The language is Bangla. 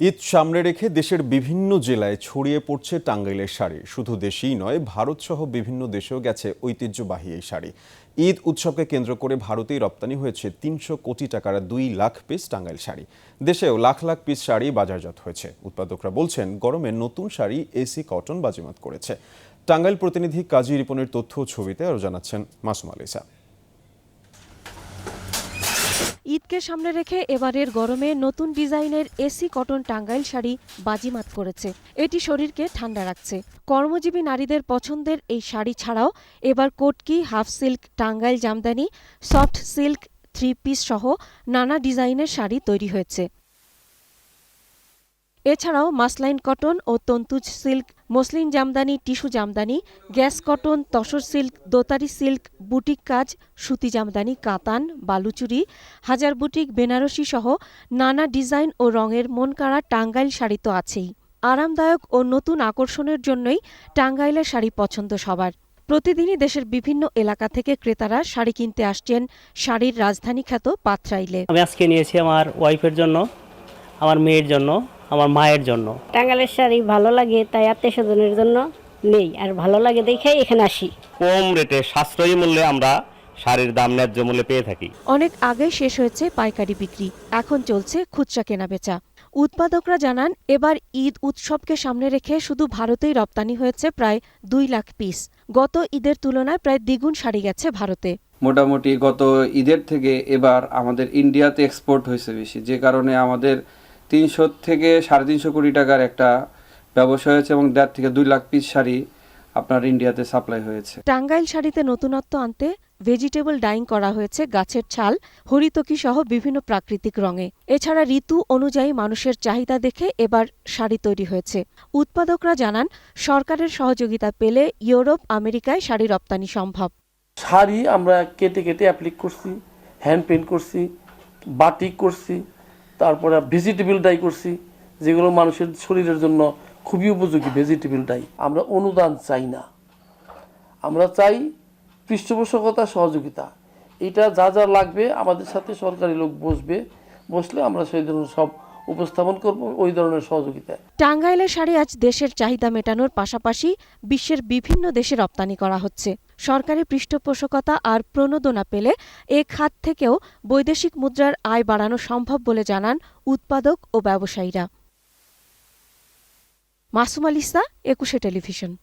ঈদ সামনে রেখে দেশের বিভিন্ন জেলায় ছড়িয়ে পড়ছে টাঙ্গাইলের শাড়ি। শুধু দেশেই নয় ভারত সহ বিভিন্ন দেশেও গেছে ঐতিহ্যবাহী এই শাড়ি। ঈদ উৎসবকে কেন্দ্র করে ভারতেই রপ্তানি হয়েছে তিনশো কোটি টাকার দুই লাখ পিস টাঙ্গাইল শাড়ি। দেশেও লাখ লাখ পিস শাড়ি বাজারজাত হয়েছে। উৎপাদকরা বলছেন, গরমে নতুন শাড়ি, এসি, কটন বাজিমাত করেছে। টাঙ্গাইল প্রতিনিধি কাজী রিপনের তথ্য ছবিতে আরও জানাচ্ছেন মাসুম আলিসা ঈদকে সামনে রেখে এবারের গরমে নতুন ডিজাইনের এসি কটন টাঙ্গাইল শাড়ি বাজিমাত করেছে। এটি শরীরকে ঠান্ডা রাখছে। কর্মজীবী নারীদের পছন্দের এই শাড়ি ছাড়াও এবার kotki, half silk, Tangail Jamdani, soft silk, three piece সহ নানা ডিজাইনের শাড়ি তৈরি হয়েছে। এছাড়াও মাসলাইন কটন ও Tantuja silk, muslin Jamdani, tissue Jamdani, gas cotton, tussar silk, dotari silk, boutique কাজ, সুতি জামদানি, কাতান, বালুচুরি, হাজার বুটিক, বেনারসি সহ নানা ডিজাইন ও রঙের মনকাড়া টাঙ্গাইল শাড়ি তো আছেই। আরামদায়ক ও নতুন আকর্ষণের জন্যই টাঙ্গাইলের শাড়ি পছন্দ সবার। প্রতিদিনই দেশের বিভিন্ন এলাকা থেকে ক্রেতারা শাড়ি কিনতে আসছেন শাড়ির রাজধানী খ্যাত পাথরাইলে আমি আজকে নিয়েছি আমার ওয়াইফের জন্য, আমার মেয়ের জন্য। আমার মায়ের জন্য। টাঙ্গালের শাড়ি ভালো লাগে তাই আত্মীয় স্বজনের জন্য নেই। আর ভালো লাগে দেখেই এখানে আসি। কম রেটে সাশ্রয়ী মূল্যে আমরা শাড়ির দাম ন্যায্য মূল্যে পেয়ে থাকি। অনেক আগেই শেষ হয়েছে পাইকারি বিক্রি এখন চলছে খুচরা কেনাবেচা। উৎপাদকরা জানান এবার ঈদ উৎসবকে সামনে রেখে শুধু ভারতেই রপ্তানি হয়েছে প্রায় দুই লাখ পিস। গত ঈদের তুলনায় প্রায় দ্বিগুণ শাড়ি গেছে ভারতে। মোটামুটি গত ঈদের থেকে এবার আমাদের ইন্ডিয়াতে এক্সপোর্ট হয়েছে বেশি যে কারণে আমাদের তিনশো থেকে সাড়ে তিনশো কোটি টাকার একটা ব্যবসা হয়েছে এবং দেড় থেকে দুই লাখ পিস শাড়ি আপনার ইন্ডিয়াতে সাপ্লাই হয়েছে। টাঙ্গাইল শাড়িতে নতুনত্ব আনতে ভেজিটেবল ডাইং করা হয়েছে গাছের ছাল হরিতকি সহ বিভিন্ন প্রাকৃতিক রঙে। এছাড়া ঋতু অনুযায়ী মানুষের চাহিদা দেখে এবার শাড়ি তৈরি হয়েছে। উৎপাদকরা জানান সরকারের সহযোগিতা পেলে ইউরোপ আমেরিকায় শাড়ি রপ্তানি সম্ভব। শাড়ি আমরা কেটে কেটে অ্যাপ্লিক করছি হ্যান্ড পেন্ট করছি বাটিক করছি তারপরে ভেজিটেবল ডাই করছি, যেগুলো মানুষের শরীরের জন্য খুবই উপযোগী ভেজিটেবল ডাই আমরা অনুদান চাই না। আমরা চাই পৃষ্ঠপোষকতা, সহযোগিতা। এটা যা যা লাগবে, আমাদের সাথে সরকারি লোক বসবে, বসলে আমরা সেই ধরনের সব উপস্থাপন করব, ওই ধরনের সহযোগিতা। টাঙ্গাইলের শাড়ি আজ দেশের চাহিদা মেটানোর পাশাপাশি বিশ্বের বিভিন্ন দেশে রপ্তানি করা হচ্ছে। সরকারি পৃষ্ঠপোষকতা আর প্রণোদনা পেলে এ খাত থেকেও বৈদেশিক মুদ্রার আয় বাড়ানো সম্ভব বলে জানান উৎপাদক ও ব্যবসায়ীরা। মাসুম আলিসা একুশে টেলিভিশন।